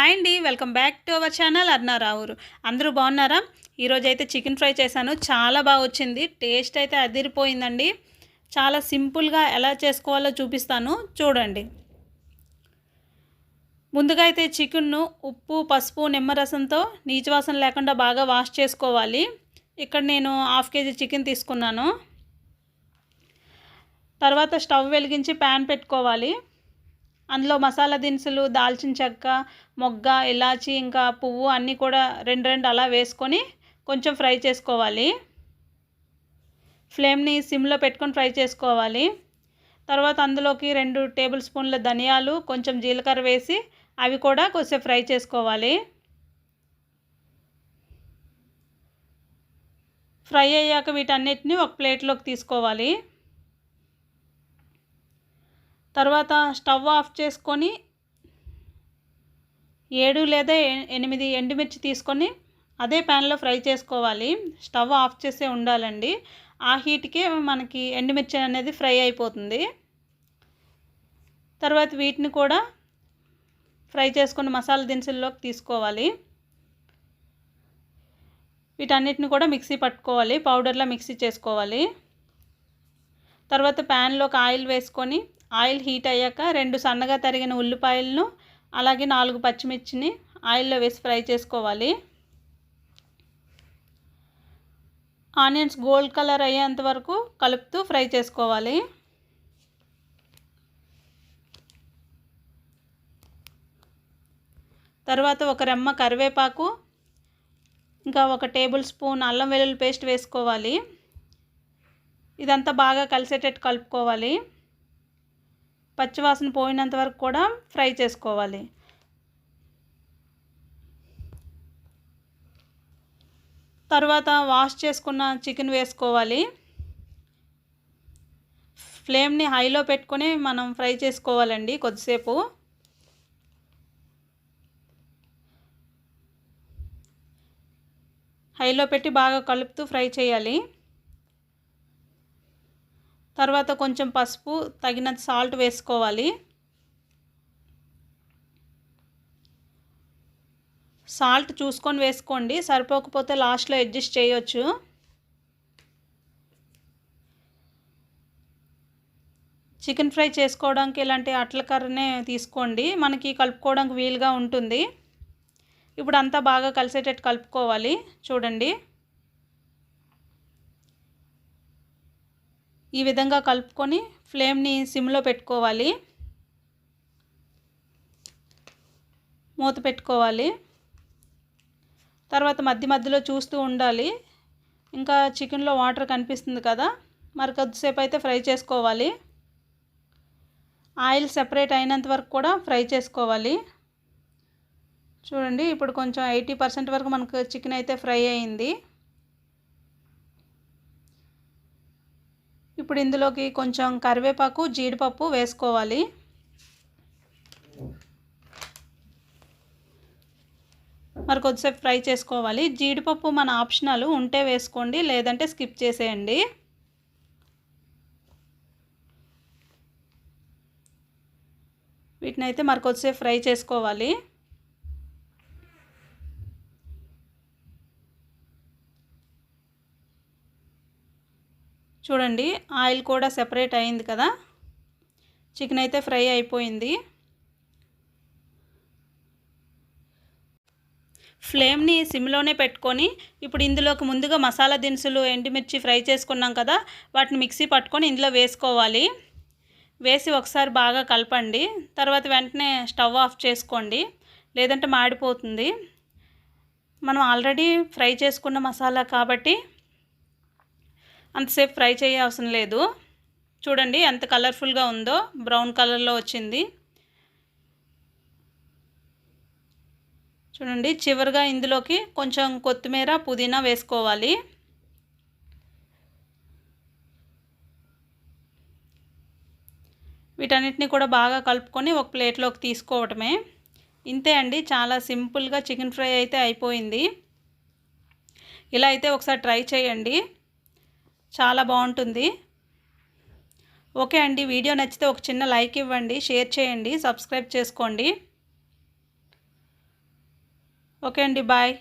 Hi అండి welcome back to our channel అర్నారావురు అందరూ బాగున్నారా? ఈరోజు అయితే చికెన్ ఫ్రై చేశాను చాలా బాగా వచ్చింది టేస్ట్ అయితే అదిరిపోయిందండి. చాలా సింపుల్గా ఎలా చేసుకోవాలో చూపిస్తాను చూడండి. ముందుగా అయితే చికెన్ను ఉప్పు పసుపు నిమ్మరసంతో నీచువాసన లేకుండా బాగా వాష్ చేసుకోవాలి. ఇక్కడ నేను హాఫ్ కేజీ చికెన్ తీసుకున్నాను. తర్వాత స్టవ్ వెలిగించి ప్యాన్ పెట్టుకోవాలి. అందులో మసాలా దినుసులు దాల్చిన చెక్క మొగ్గ ఇలాచి ఇంకా పువ్వు అన్నీ కూడా రెండు రెండు అలా వేసుకొని కొంచెం ఫ్రై చేసుకోవాలి. ఫ్లేమ్ని సిమ్లో పెట్టుకొని ఫ్రై చేసుకోవాలి. తర్వాత అందులోకి రెండు టేబుల్ స్పూన్ల ధనియాలు కొంచెం జీలకర్ర వేసి అవి కూడా కొంచెం ఫ్రై చేసుకోవాలి. ఫ్రై అయ్యాక వీటన్నిటిని ఒక ప్లేట్లోకి తీసుకోవాలి. తర్వాత స్టవ్ ఆఫ్ చేసుకొని ఏడు లేదా ఎనిమిది ఎండుమిర్చి తీసుకొని అదే ప్యాన్లో ఫ్రై చేసుకోవాలి. స్టవ్ ఆఫ్ చేసే ఉండాలండి. ఆ హీట్కే మనకి ఎండుమిర్చి అనేది ఫ్రై అయిపోతుంది. తర్వాత వీటిని కూడా ఫ్రై చేసుకుని మసాలా దినుసుల్లోకి తీసుకోవాలి. వీటన్నిటిని కూడా మిక్సీ పట్టుకోవాలి. పౌడర్లో మిక్సీ చేసుకోవాలి. తర్వాత ప్యాన్లోకి ఆయిల్ వేసుకొని ఆయిల్ హీట్ అయ్యాక రెండు సన్నగా తరిగిన ఉల్లిపాయలను అలాగే నాలుగు పచ్చిమిర్చిని ఆయిల్లో వేసి ఫ్రై చేసుకోవాలి. ఆనియన్స్ గోల్డ్ కలర్ అయ్యేంత వరకు కలుపుతూ ఫ్రై చేసుకోవాలి. తర్వాత ఒక రెమ్మ కరివేపాకు ఇంకా ఒక టేబుల్ స్పూన్ అల్లం వెల్లుల్లి పేస్ట్ వేసుకోవాలి. ఇదంతా బాగా కలిసేటట్టు కలుపుకోవాలి. పచ్చివాసన పోయినంత వరకు కూడా ఫ్రై చేసుకోవాలి. తర్వాత వాష్ చేసుకున్న చికెన్ వేసుకోవాలి. ఫ్లేమ్ని హైలో పెట్టుకొని మనం ఫ్రై చేసుకోవాలండి కొద్దిసేపు. హైలో పెట్టి బాగా కలుపుతూ ఫ్రై చేయాలి. తర్వాత కొంచెం పసుపు తగినంత సాల్ట్ వేసుకోవాలి. సాల్ట్ చూసుకొని వేసుకోండి. సరిపోకపోతే లాస్ట్లో అడ్జస్ట్ చేయొచ్చు. చికెన్ ఫ్రై చేసుకోవడానికి ఇలాంటి అట్ల కర్రనే తీసుకోండి. మనకి కలుపుకోవడానికి వీలుగా ఉంటుంది. ఇప్పుడు అంతా బాగా కలిసేటట్టు కలుపుకోవాలి. చూడండి. ఈ విధంగా కలుపుకొని ఫ్లేమ్ని సిమ్లో పెట్టుకోవాలి. మూత పెట్టుకోవాలి. తర్వాత మధ్య మధ్యలో చూస్తూ ఉండాలి. ఇంకా చికెన్లో వాటర్ కనిపిస్తుంది కదా మరి కొద్దిసేపు అయితే ఫ్రై చేసుకోవాలి. ఆయిల్ సెపరేట్ అయినంత వరకు కూడా ఫ్రై చేసుకోవాలి. చూడండి ఇప్పుడు కొంచెం ఎయిటీ పర్సెంట్ వరకు మనకు చికెన్ అయితే ఫ్రై అయింది. ఇప్పుడు ఇందులోకి కొంచెం కరివేపాకు జీడిపప్పు వేసుకోవాలి. మరి కొద్దిసేపు ఫ్రై చేసుకోవాలి. జీడిపప్పు మన ఆప్షనల్ ఉంటే వేసుకోండి లేదంటే స్కిప్ చేసేయండి. వీటిని అయితే మరి కొద్దిసేపు ఫ్రై చేసుకోవాలి. చూడండి ఆయిల్ కూడా సెపరేట్ అయింది కదా. చికెన్ అయితే ఫ్రై అయిపోయింది. ఫ్లేమ్ని సిమ్లోనే పెట్టుకొని ఇప్పుడు ఇందులోకి ముందుగా మసాలా దినుసులు ఎండుమిర్చి ఫ్రై చేసుకున్నాం కదా వాటిని మిక్సీ పట్టుకొని ఇందులో వేసుకోవాలి. వేసి ఒకసారి బాగా కలపండి. తర్వాత వెంటనే స్టవ్ ఆఫ్ చేసుకోండి. లేదంటే మాడిపోతుంది. మనం ఆల్రెడీ ఫ్రై చేసుకున్న మసాలా కాబట్టి అంతసేపు ఫ్రై చేయ అవసరం లేదు. చూడండి ఎంత కలర్ఫుల్గా ఉందో బ్రౌన్ కలర్లో వచ్చింది. చూడండి చివరిగా ఇందులోకి కొంచెం కొత్తిమీర పుదీనా వేసుకోవాలి. వీటన్నిటిని కూడా బాగా కలుపుకొని ఒక ప్లేట్లోకి తీసుకోవటమే. ఇంతే అండి చాలా సింపుల్గా చికెన్ ఫ్రై అయితే అయిపోయింది. ఇలా అయితే ఒకసారి ట్రై చేయండి. చాలా బాగుంటుంది. ఓకే అండి వీడియో నచ్చితే ఒక చిన్న లైక్ ఇవ్వండి షేర్ చేయండి సబ్స్క్రైబ్ చేసుకోండి. ఓకే అండి బాయ్.